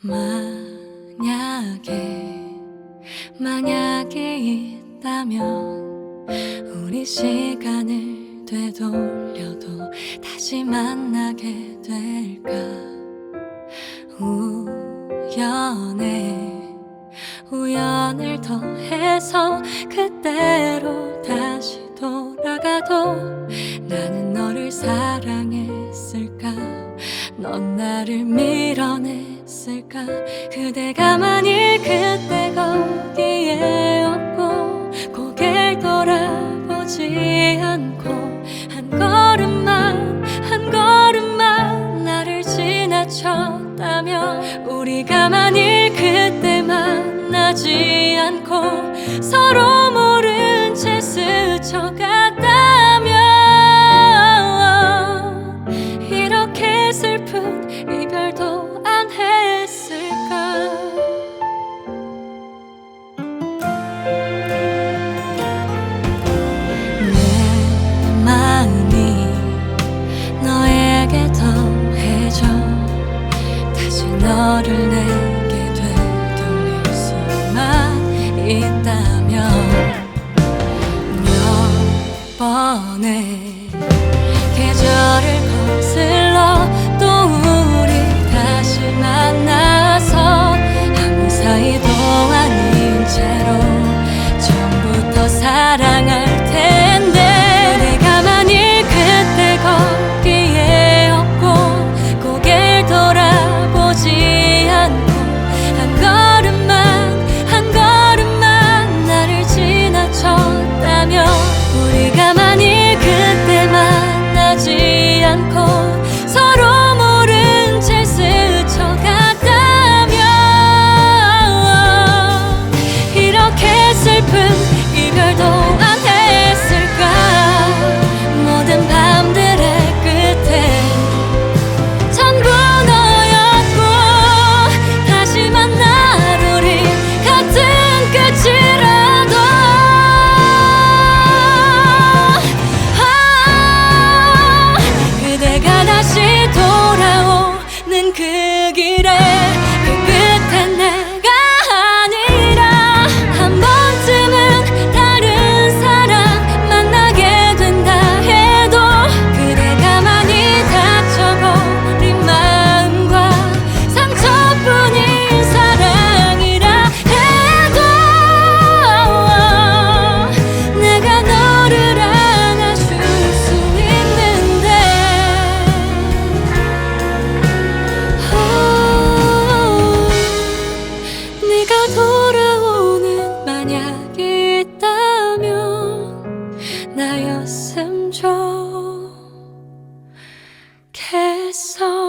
만약에 만약에 있다면 우리 시간을 되돌려도 다시 만나게 될까? 우연에 우연을 더해서 그때로 다시 돌아가도 나는 너를 사랑했을까? 넌 나를 밀어 냈을까? 그대 가 만일 그때 거기에 없고 고개를 돌아보지 않고 한 걸음만 한 걸음만 나를 지나쳤다면 우리 가 만일 그때 만나지 않고 서로 있다면 몇 번의 가 만일 그때 만나지 않고 So.